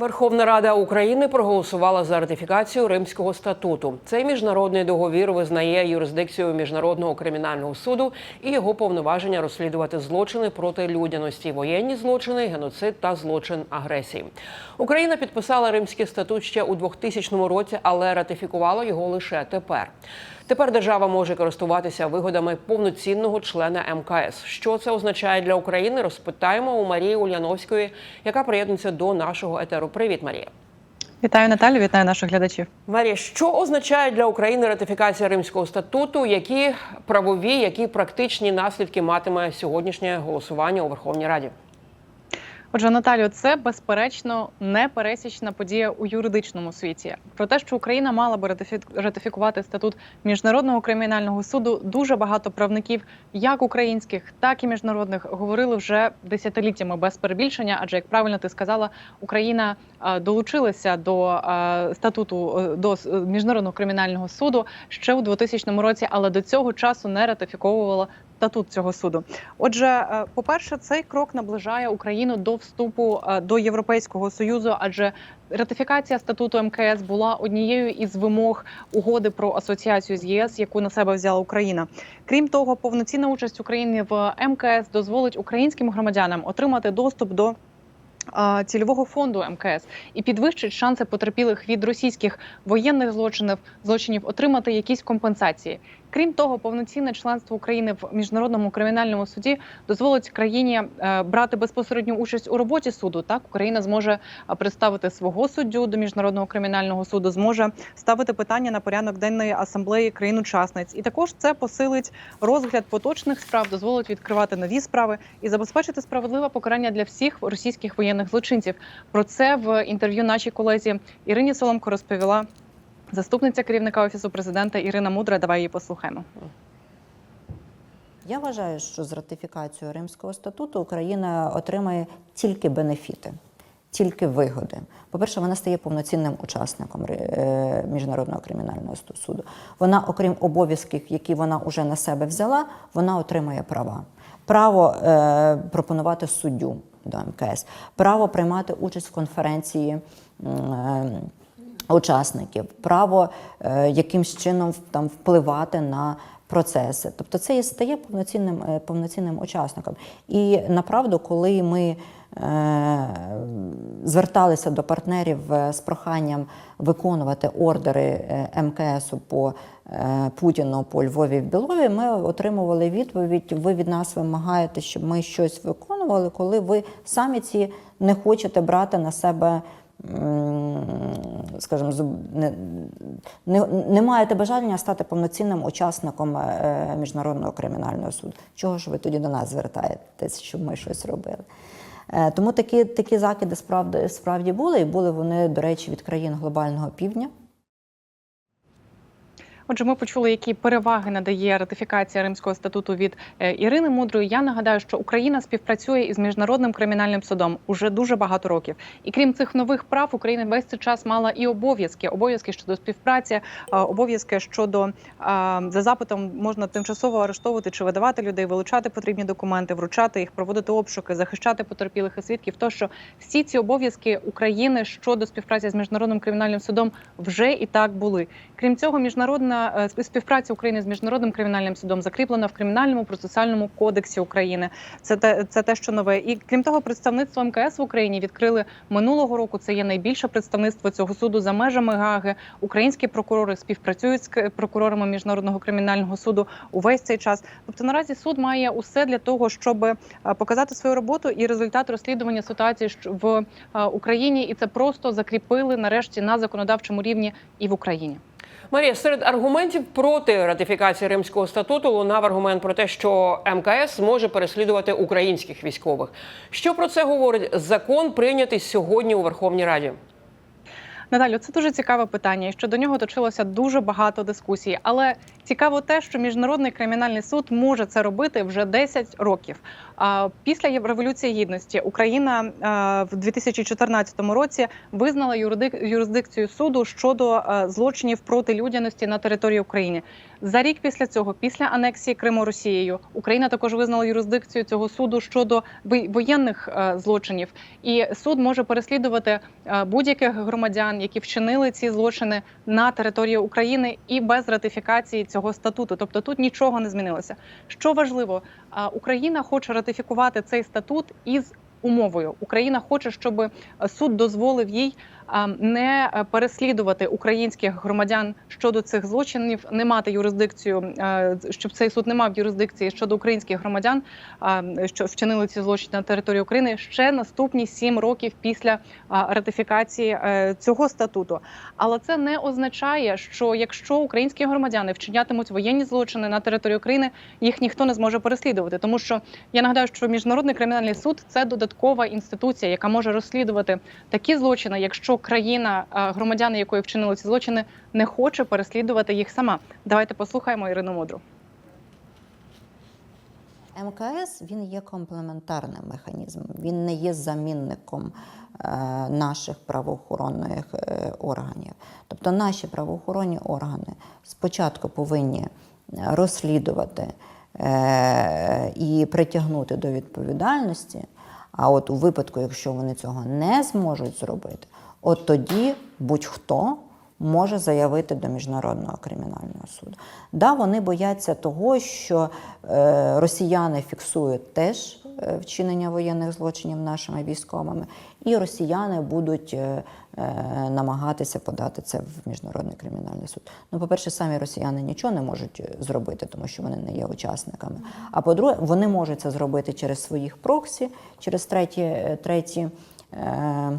Верховна Рада України проголосувала за ратифікацію Римського статуту. Цей міжнародний договір визнає юрисдикцію міжнародного кримінального суду і його повноваження розслідувати злочини проти людяності, воєнні злочини, геноцид та злочин агресії. Україна підписала Римський статут ще у 2000 році, але ратифікувала його лише тепер. Тепер держава може користуватися вигодами повноцінного члена МКС. Що це означає для України? Розпитаємо у Марії Ульяновської, яка приєднується до нашого етеру. Привіт, Марія. Вітаю Наталю, вітаю наших глядачів. Марія, що означає для України ратифікація Римського статуту? Які правові, які практичні наслідки матиме сьогоднішнє голосування у Верховній Раді? Отже, Наталю, це безперечно непересічна подія у юридичному світі. Про те, що Україна мала би ратифі- ратифікувати статут міжнародного кримінального суду, дуже багато правників, як українських, так і міжнародних, говорили вже десятиліттями без перебільшення. Адже як правильно ти сказала, Україна е, долучилася до е, статуту е, до міжнародного кримінального суду ще у 2000 році, але до цього часу не ратифіковувала статут цього суду. Отже, е, по-перше, цей крок наближає Україну до вступу е, до Європейського союзу, адже ратифікація статуту МКС була однією із вимог угоди про асоціацію з ЄС, яку на себе взяла Україна. Крім того, повноцінна участь України в МКС дозволить українським громадянам отримати доступ до. Цільового фонду МКС і підвищить шанси потерпілих від російських воєнних злочинів злочинів отримати якісь компенсації. Крім того, повноцінне членство України в міжнародному кримінальному суді дозволить країні е, брати безпосередню участь у роботі суду. Так Україна зможе е, представити свого суддю до міжнародного кримінального суду, зможе ставити питання на порядок денної асамблеї країн-учасниць, і також це посилить розгляд поточних справ, дозволить відкривати нові справи і забезпечити справедливе покарання для всіх російських воєнних злочинців. Про це в інтерв'ю нашій колезі Ірині Соломко розповіла заступниця керівника офісу президента Ірина Мудра. Давай її послухаємо. Я вважаю, що з ратифікацією Римського статуту Україна отримає тільки бенефіти, тільки вигоди. По-перше, вона стає повноцінним учасником е, міжнародного кримінального суду. Вона, окрім обов'язків, які вона вже на себе взяла, вона отримає права. Право е, пропонувати суддю до МКС, право приймати участь в конференції. Е, учасників, право е, якимсь чином там впливати на процеси. Тобто це і стає повноцінним, е, повноцінним учасником. І направду, коли ми е, зверталися до партнерів е, з проханням виконувати ордери МКСу по е, Путіну по Львові в Білові, ми отримували відповідь: ви від нас вимагаєте, щоб ми щось виконували, коли ви самі ці не хочете брати на себе скажімо, не, не маєте бажання стати повноцінним учасником е, міжнародного кримінального суду. Чого ж ви тоді до нас звертаєтесь, щоб ми щось робили? Е, Тому такі, такі закиди справді, справді були, і були вони, до речі, від країн глобального півдня. Отже, ми почули, які переваги надає ратифікація Римського статуту від е, Ірини Мудрої. Я нагадаю, що Україна співпрацює із міжнародним кримінальним судом уже дуже багато років. І крім цих нових прав, Україна весь цей час мала і обов'язки: обов'язки щодо співпраці, е, обов'язки щодо е, за запитом можна тимчасово арештовувати чи видавати людей, вилучати потрібні документи, вручати їх, проводити обшуки, захищати потерпілих і свідків. Тощо всі ці обов'язки України щодо співпраці з міжнародним кримінальним судом вже і так були. Крім цього, міжнародна е, співпраця України з міжнародним кримінальним судом закріплена в кримінальному процесуальному кодексі України. Це те, це те, що нове. І крім того, представництво МКС в Україні відкрили минулого року. Це є найбільше представництво цього суду за межами Гаги. Українські прокурори співпрацюють з прокурорами міжнародного кримінального суду увесь цей час. Тобто наразі суд має усе для того, щоб е, показати свою роботу і результат розслідування ситуації в е, Україні, і це просто закріпили нарешті на законодавчому рівні і в Україні. Марія, серед аргументів проти ратифікації Римського статуту лунав аргумент про те, що МКС може переслідувати українських військових. Що про це говорить закон, прийнятий сьогодні у Верховній Раді? Наталю, це дуже цікаве питання, і що до нього точилося дуже багато дискусій. Але цікаво те, що міжнародний кримінальний суд може це робити вже 10 років. А після революції гідності Україна в 2014 році визнала юрисдикцію суду щодо злочинів проти людяності на території України. За рік після цього, після анексії Криму Росією, Україна також визнала юрисдикцію цього суду щодо воєнних е, злочинів, і суд може переслідувати е, будь-яких громадян, які вчинили ці злочини на території України і без ратифікації цього статуту. Тобто тут нічого не змінилося. Що важливо, Україна хоче ратифікувати цей статут із умовою. Україна хоче, щоб е, суд дозволив їй не е, переслідувати українських громадян щодо цих злочинів, не мати юрисдикцію, е, щоб цей суд не мав юрисдикції щодо українських громадян, що вчинили ці злочини на території України ще наступні сім років після ратифікації е, цього статуту. Але це не означає, що якщо українські громадяни вчинятимуть воєнні злочини на території України, їх ніхто не зможе переслідувати, тому що я нагадаю, що міжнародний кримінальний суд це додаткова інституція, яка може розслідувати такі злочини, якщо країна, е, громадяни якої вчинили ці злочини, не хоче переслідувати їх сама. Давайте послухаємо Ірину Мудру. МКС він є комплементарним механізмом, він не є замінником е, наших правоохоронних е, органів. Тобто наші правоохоронні органи спочатку повинні розслідувати і притягнути до відповідальності. А от у випадку, якщо вони цього не зможуть зробити, от тоді будь-хто може заявити до міжнародного кримінального суду. Да, вони бояться того, що е, росіяни фіксують теж вчинення воєнних злочинів нашими військовими, і росіяни будуть е, е, намагатися подати це в міжнародний кримінальний суд. Ну, по-перше, самі росіяни нічого не можуть е, зробити, тому що вони не є учасниками. А по-друге, вони можуть це зробити через своїх проксі, через треті, е, треті е,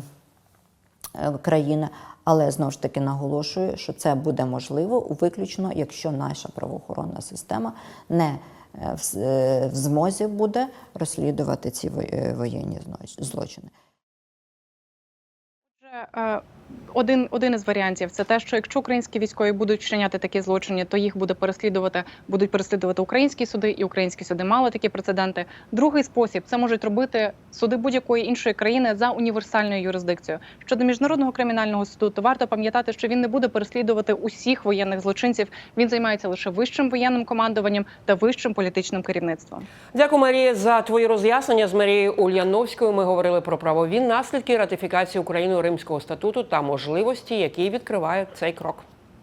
е, країни. Але знову ж таки наголошую, що це буде можливо виключно, якщо наша правоохоронна система не е, е, в змозі буде розслідувати ці е, воєнні злочини. Один, один із варіантів це те, що якщо українські військові будуть вчиняти такі злочини, то їх буде переслідувати, будуть переслідувати українські суди, і українські суди мали такі прецеденти. Другий спосіб це можуть робити суди будь-якої іншої країни за універсальною юрисдикцією. Щодо міжнародного кримінального суду, то варто пам'ятати, що він не буде переслідувати усіх воєнних злочинців. Він займається лише вищим воєнним командуванням та вищим політичним керівництвом. Дякую, Марія, за твої роз'яснення. З Марією Ульяновською ми говорили про правові наслідки ратифікації Україною Римського статуту можливості, які відкриває цей крок.